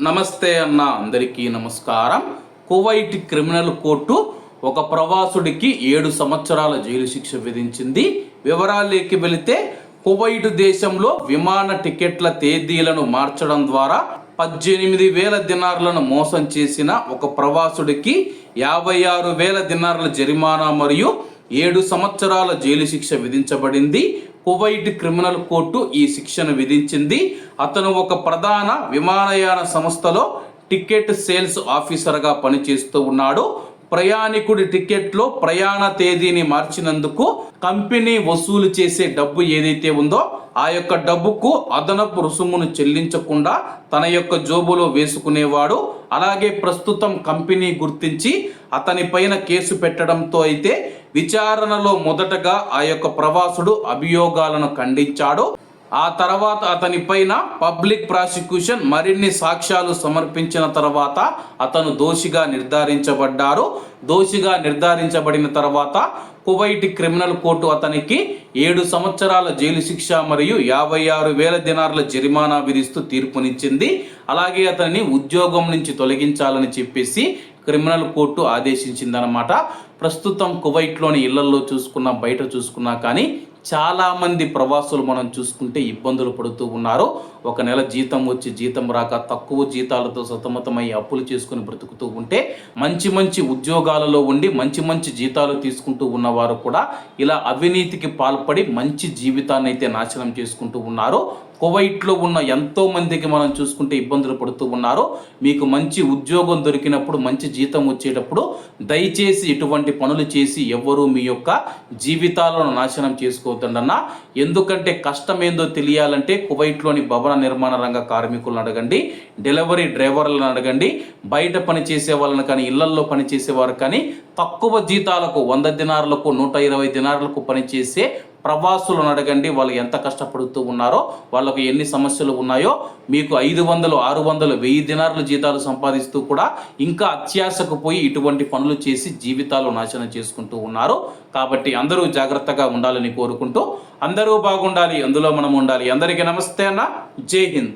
నమస్తే అన్న అందరికీ నమస్కారం. కువైట్ క్రిమినల్ కోర్టు ఒక ప్రవాసుడికి ఏడు సంవత్సరాల జైలు శిక్ష విధించింది. వివరాలేకి వెళితే కువైట్ దేశంలో విమాన టికెట్ల తేదీలను మార్చడం ద్వారా పద్దెనిమిది వేల దినార్లను మోసం చేసిన ఒక ప్రవాసుడికి యాభై ఆరు వేల దినార్ల జరిమానా మరియు ఏడు సంవత్సరాల జైలు శిక్ష విధించబడింది. కువైట్ క్రిమినల్ కోర్టు ఈ శిక్షను విధించింది. అతను ఒక ప్రధాన విమానయాన సంస్థలో టికెట్ సేల్స్ ఆఫీసర్గా పనిచేస్తూ ఉన్నాడు. ప్రయాణికుడి టికెట్లో ప్రయాణ తేదీని మార్చినందుకు కంపెనీ వసూలు చేసే డబ్బు ఏదైతే ఉందో ఆ యొక్క డబ్బుకు అదనపు రుసుమును చెల్లించకుండా తన యొక్క జోబులో వేసుకునేవాడు. అలాగే ప్రస్తుతం కంపెనీ గుర్తించి అతని పైన కేసు పెట్టడంతో అయితే విచారణలో మొదటగా ఆ యొక్క ప్రవాసుడు అభియోగాలను ఖండించాడు. ఆ తర్వాత అతని పైన పబ్లిక్ ప్రాసిక్యూషన్ మరిన్ని సాక్ష్యాలు సమర్పించిన తర్వాత అతను దోషిగా నిర్ధారించబడ్డారు. దోషిగా నిర్ధారించబడిన తర్వాత కువైట్ క్రిమినల్ కోర్టు అతనికి ఏడు సంవత్సరాల జైలు శిక్ష మరియు యాభై ఆరు వేల దినార్ల జరిమానా విధిస్తూ తీర్పునిచ్చింది. అలాగే అతన్ని ఉద్యోగం నుంచి తొలగించాలని చెప్పేసి క్రిమినల్ కోర్టు ఆదేశించిందనమాట ప్రస్తుతం కువైట్లోని ఇళ్ళల్లో చూసుకున్నా బయట చూసుకున్నా కానీ చాలామంది ప్రవాసులు మనం చూసుకుంటే ఇబ్బందులు పడుతూ ఉన్నారు. ఒక నెల జీతం వచ్చి జీతం రాక తక్కువ జీతాలతో సతమతమై అప్పులు చేసుకుని బ్రతుకుతూ ఉంటే మంచి మంచి ఉద్యోగాలలో ఉండి మంచి మంచి జీతాలు తీసుకుంటూ ఉన్నవారు కూడా ఇలా అవినీతికి పాల్పడి మంచి జీవితాన్ని అయితే నాశనం చేసుకుంటూ ఉన్నారు. కువైట్లో ఉన్న ఎంతో మందికి మనం చూసుకుంటే ఇబ్బందులు పడుతూ ఉన్నారు. మీకు మంచి ఉద్యోగం దొరికినప్పుడు మంచి జీతం వచ్చేటప్పుడు దయచేసి ఇటువంటి పనులు చేసి ఎవ్వరూ మీ యొక్క జీవితాలను నాశనం చేసుకోవద్దండన్నా ఎందుకంటే కష్టం ఏందో తెలియాలంటే కువైట్లోని భవన నిర్మాణ రంగ కార్మికులను అడగండి డెలివరీ డ్రైవర్లను అడగండి బయట పని చేసే వాళ్ళని కానీ ఇళ్ళల్లో పనిచేసేవారు కానీ తక్కువ జీతాలకు వంద దినారులకు నూట ఇరవై దినారులకు పనిచేసే ప్రవాసులను అడగండి వాళ్ళు ఎంత కష్టపడుతూ ఉన్నారో వాళ్ళకు ఎన్ని సమస్యలు ఉన్నాయో మీకు ఐదు వందలు ఆరు వందలు వెయ్యి దినారులు జీతాలు సంపాదిస్తూ కూడా ఇంకా అత్యాశకు పోయి ఇటువంటి పనులు చేసి జీవితాలు నాశనం చేసుకుంటూ ఉన్నారు. కాబట్టి అందరూ జాగ్రత్తగా ఉండాలని కోరుకుంటూ అందరూ బాగుండాలి అందులో మనం ఉండాలి. అందరికీ నమస్తే అన్న. జై హింద్.